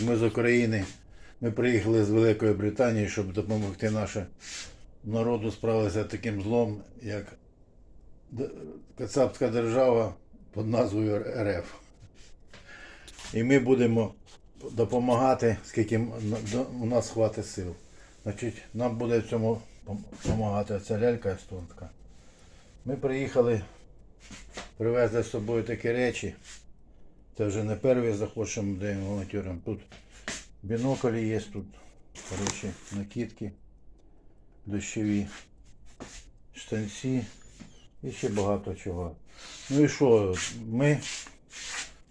Ми з України. Ми приїхали з Великої Британії, щоб допомогти нашому народу справитися з таким злом, як Кацапська держава під назвою РФ. І ми будемо допомагати, скільки у нас хватить сил. Значить, нам буде цьому допомагати ця лялька естонська. Ми приїхали, привезли з собою такі речі. Це вже не перший заход, що даємо волонтерам. Тут біноклі є, тут коротше, накидки, дощові, штанці і ще багато чого. Ну і що, ми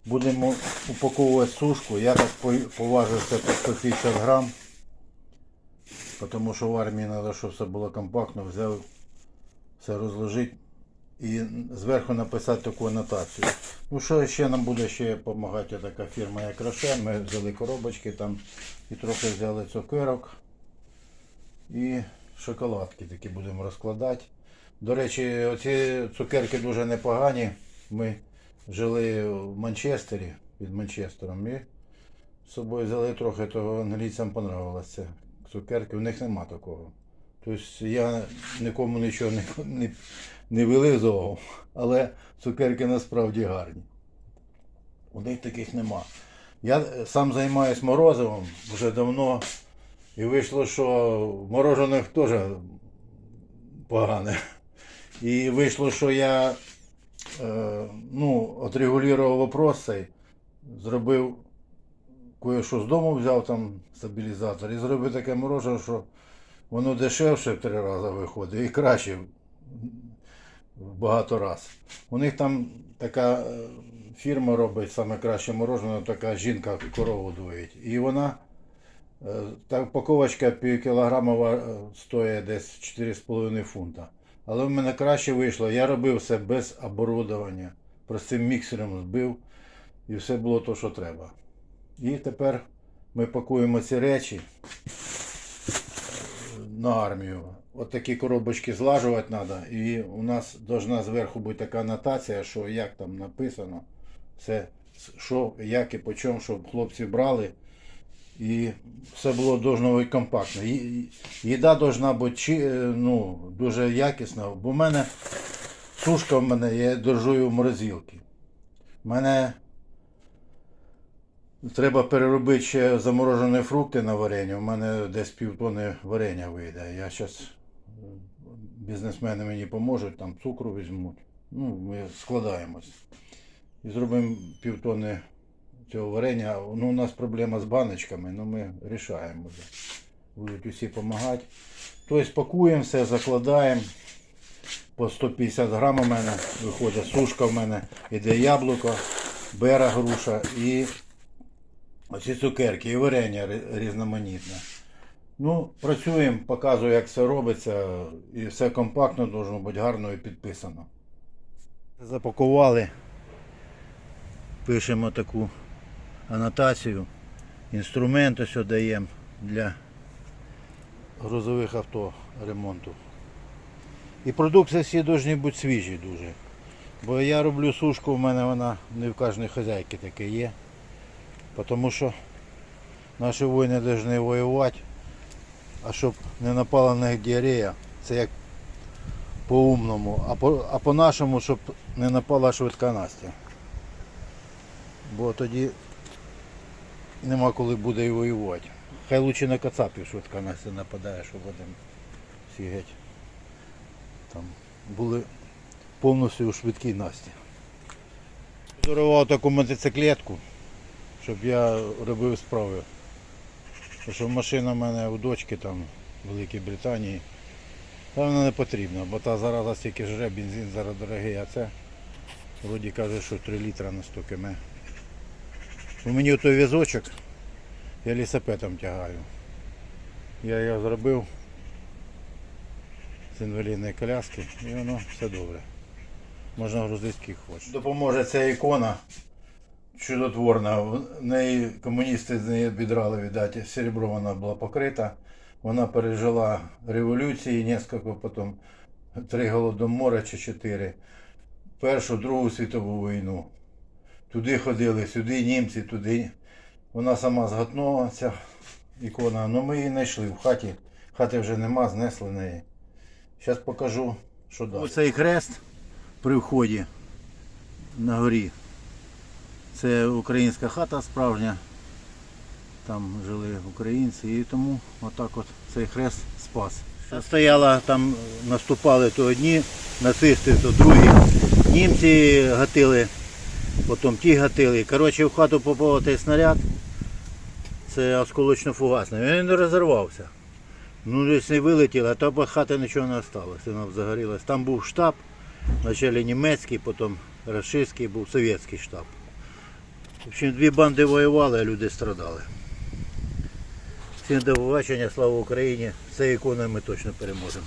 будемо упаковувати сушку. Я так по- поважив це по 150 грам. Тому що в армії треба, щоб все було компактно, взяв, все розложити і зверху написати таку анотацію. Ну що ще нам буде ще допомагати така фірма як Рошен. Ми взяли коробочки там і трохи взяли цукерок і шоколадки такі будемо розкладати. До речі, оці цукерки дуже непогані. Ми жили в Манчестері під Манчестером і з собою взяли трохи, того англійцям понравилося. Цукерки, у них нема такого. Тобто я нікому нічого не, не, не вилизував, але цукерки насправді гарні. У них таких нема. Я е, сам займаюся морозивом вже давно. І вийшло, що морожених теж погане. І вийшло, що я е, ну, отрегулював вопрос зробив кое-що з дому взяв там стабілізатор і зробив таке морожене, що воно дешевше в три рази виходить і краще в багато раз. У них там така е, фірма робить саме краще морожене, така жінка корову доїть. І вона, е, та упаковочка півкілограмова е, стоїть десь 4,5 фунта. Але в мене краще вийшло. Я робив все без оборудовання. Простим міксером збив і все було то, що треба. І тепер ми пакуємо ці речі на армію. От такі коробочки злажувати треба. І у нас должна зверху бути така анотація, що як там написано, все, що, як і по чому, щоб хлопці брали. І все було должно бути компактно. Їда должна бути е, ну, дуже якісна. Бо в мене сушка в мене, я держу її в морозилці. У мене Треба переробити ще заморожені фрукти на варення. У мене десь півтони варення вийде. Я зараз бізнесмени мені поможуть, там цукру візьмуть. Ну, ми складаємось. І зробимо півтони цього варення. Ну, у нас проблема з баночками, але ми рішаємо вже. Будуть усі допомагати. Тобто пакуємо все, закладаємо. По 150 грам у мене виходить сушка в мене, іде яблуко, бера груша і Оці цукерки і варення різноманітне. Ну, працюємо, показую, як все робиться, і все компактно, должно бути гарно і підписано. Запакували, пишемо таку анотацію, інструменти ось даємо для грузових авто ремонту. І продукти всі повинні бути свіжі дуже. Бо я роблю сушку, в мене вона не в кожній хазяйці таке є. Тому що наші воїни повинні воювати, а щоб не напала на них діарея, це як по-умному, а по- а по-нашому, щоб не напала швидка Настя. Бо тоді нема коли буде і воювати. Хай лучше на Кацапів швидка Настя нападає, щоб один всі. Там були повністю у швидкій Насті. Зорував таку мотоциклетку щоб я робив справи. Тому що машина в мене у дочки там в Великій Британії. Та вона не потрібна, бо та зараза стільки жре, бензин зараз дорогий, а це вроді каже, що 3 літра на 100 км. У мені той візочок, я лісопетом тягаю. Я його зробив з інвалідної коляски і воно все добре. Можна грузити скільки хочеш. Допоможе ця ікона чудотворна. В неї комуністи з неї віддрали, видать, серебро вона була покрита. Вона пережила революції, несколько, потім три голодомори чи чотири. Першу, Другу світову війну. Туди ходили, сюди німці, туди Вона сама зготнула, ця ікона, але ми її знайшли в хаті. Хати вже нема, знесли неї. Зараз покажу, що далі. Оцей хрест при вході на горі. Це українська хата справжня. Там жили українці і тому отак от цей хрест спас. Стояла там, наступали то одні нацисти, то другі. Німці гатили, потім ті гатили. Коротше, в хату попав той снаряд. Це осколочно-фугасний. Він не розірвався. Ну, десь не вилетіло, а то хати нічого не осталось, вона б загорілась. Там був штаб, вначале німецький, потім рашистський, був совєтський штаб. В общем, дві банди воювали, а люди страдали. Всім до побачення, слава Україні. Це іконою ми точно переможемо.